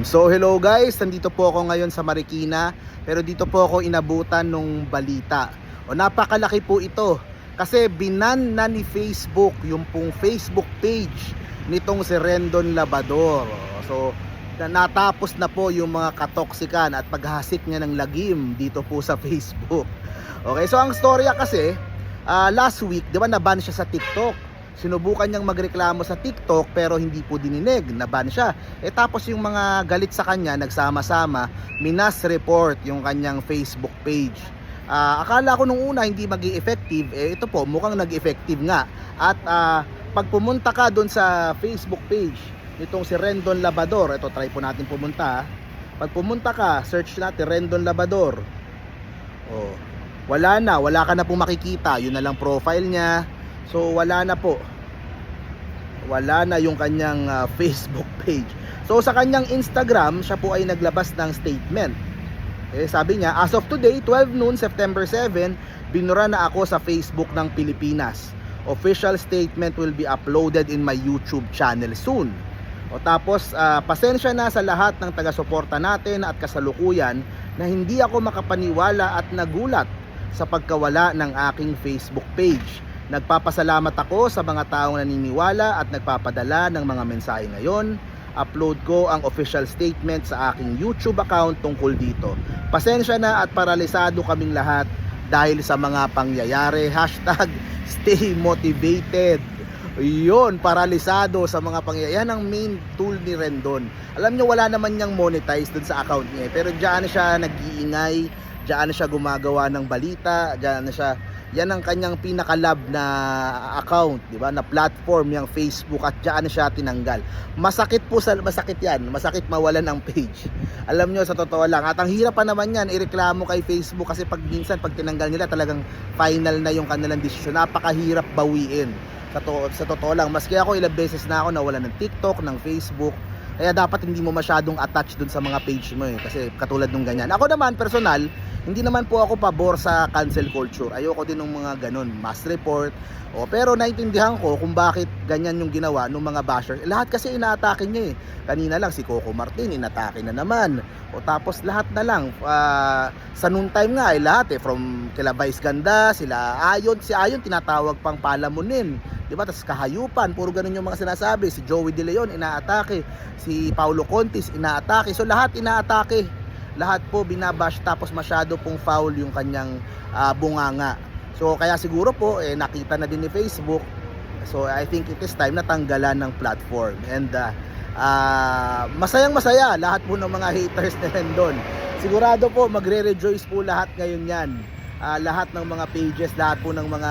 So hello guys, nandito po ako ngayon sa Marikina pero dito po ako inabutan nung balita. O napakalaki po ito kasi binan na ni Facebook yung pong Facebook page nitong si Rendon Labador. So na- natapos na po yung mga katoksikan at paghasik niya ng lagim dito po sa Facebook. Okay, so ang storya kasi ah, last week, 'di ba naban siya sa TikTok? Sinubukan niyang magreklamo sa TikTok pero hindi po dininig, naban siya. Eh tapos yung mga galit sa kanya, nagsama-sama, minas report yung kanyang Facebook page. Ah, akala ko nung una hindi magi effective eh ito po mukhang nag-effective nga. At ah, pag pumunta ka doon sa Facebook page nitong si Rendon Labador, ito try po natin pumunta. ah. Pag pumunta ka, search natin Rendon Labador. Oh, wala na, wala ka na po makikita. Yun na lang profile niya. So wala na po. Wala na yung kanyang ah, Facebook page. So sa kanyang Instagram, siya po ay naglabas ng statement. Eh, sabi niya, as of today, 12 noon, September 7, binura na ako sa Facebook ng Pilipinas. Official statement will be uploaded in my YouTube channel soon. O tapos, ah, pasensya na sa lahat ng taga-suporta natin at kasalukuyan na hindi ako makapaniwala at nagulat sa pagkawala ng aking Facebook page. Nagpapasalamat ako sa mga taong naniniwala at nagpapadala ng mga mensahe ngayon. Upload ko ang official statement sa aking YouTube account tungkol dito. Pasensya na at paralisado kaming lahat dahil sa mga pangyayari. Hashtag stay motivated. Yun, paralisado sa mga pangyayari. Yan ang main tool ni Rendon. Alam nyo, wala naman niyang monetize dun sa account niya. eh. Pero diyan siya nag-iingay, diyan siya gumagawa ng balita, diyan siya yan ang kanyang pinakalab na account, 'di ba? Na platform yung Facebook at diyan siya tinanggal. Masakit po sa masakit 'yan. Masakit mawalan ng page. Alam nyo sa totoo lang. At ang hirap pa naman 'yan ireklamo kay Facebook kasi pag minsan pag tinanggal nila talagang final na yung kanilang desisyon. Napakahirap bawiin. Sa, to, sa totoo lang, maski ako ilang beses na ako nawala ng TikTok, ng Facebook, kaya dapat hindi mo masyadong attach dun sa mga page mo eh. Kasi katulad nung ganyan. Ako naman, personal, hindi naman po ako pabor sa cancel culture. Ayoko din ng mga ganun, mass report. O, pero naintindihan ko kung bakit ganyan yung ginawa ng mga bashers. Eh, lahat kasi inaatake niya eh. Kanina lang si Coco Martin, inatake na naman. O tapos lahat na lang. ah, sa noon time nga eh, lahat eh. From kila Vice Ganda, sila Ayon. Si Ayon tinatawag pang palamunin. Diba? Tapos kahayupan, puro ganun yung mga sinasabi. Si Joey De Leon, inaatake. Si Paulo Contis, inaatake. So lahat inaatake. Lahat po binabash tapos masyado pong foul yung kanyang ah, bunganga. So kaya siguro po eh, nakita na din ni Facebook. So I think it is time na tanggalan ng platform. And ah, ah, masayang masaya lahat po ng mga haters na doon. Sigurado po magre-rejoice po lahat ngayon yan. Ah, lahat ng mga pages, lahat po ng mga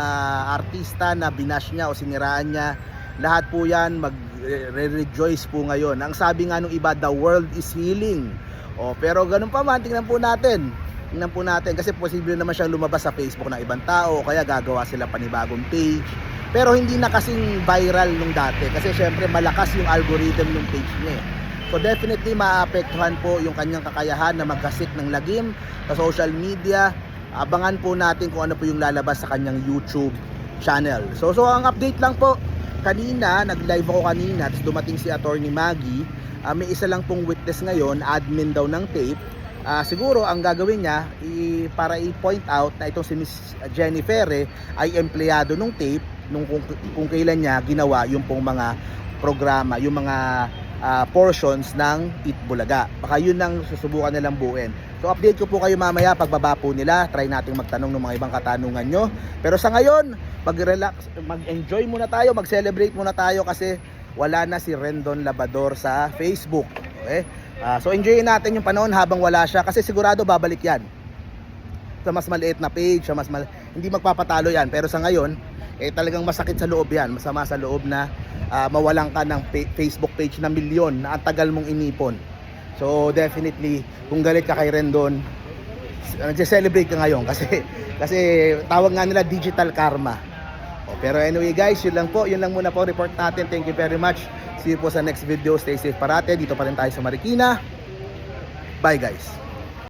artista na binash niya o siniraan niya, lahat po yan magre-rejoice po ngayon. Ang sabi nga nung iba, the world is healing. O, pero ganun pa man, tingnan po natin. Tingnan po natin kasi posible naman siyang lumabas sa Facebook ng ibang tao kaya gagawa sila panibagong page. Pero hindi na kasing viral nung dati kasi syempre malakas yung algorithm ng page niya. eh. So definitely maapektuhan po yung kanyang kakayahan na magkasik ng lagim sa social media. Abangan po natin kung ano po yung lalabas sa kanyang YouTube channel. So so ang update lang po kanina, nag-live ako kanina, tapos dumating si Attorney Maggie. Ah, may isa lang pong witness ngayon, admin daw ng tape. Ah, siguro ang gagawin niya i, para i-point out na itong si Miss Jenny Ferre ay empleyado ng tape nung kung, kung kailan niya ginawa yung pong mga programa, yung mga ah, portions ng Eat Bulaga. Baka yun ang susubukan nilang buuin. So update ko po kayo mamaya pagbaba po nila. Try nating magtanong ng mga ibang katanungan nyo. Pero sa ngayon, mag-relax, mag-enjoy muna tayo, mag-celebrate muna tayo kasi wala na si Rendon Labador sa Facebook. Okay? Ah, so enjoyin natin yung panahon habang wala siya kasi sigurado babalik yan. Sa mas maliit na page, sa mas mal- hindi magpapatalo yan. Pero sa ngayon, eh talagang masakit sa loob yan. Masama sa loob na ah, mawalan ka ng Facebook page na milyon na ang tagal mong inipon. So definitely, kung galit ka kay Rendon, nagse-celebrate ka ngayon kasi kasi tawag nga nila digital karma. O, pero anyway guys, yun lang po, yun lang muna po report natin. Thank you very much. See you po sa next video. Stay safe parate. Dito pa rin tayo sa Marikina. Bye guys.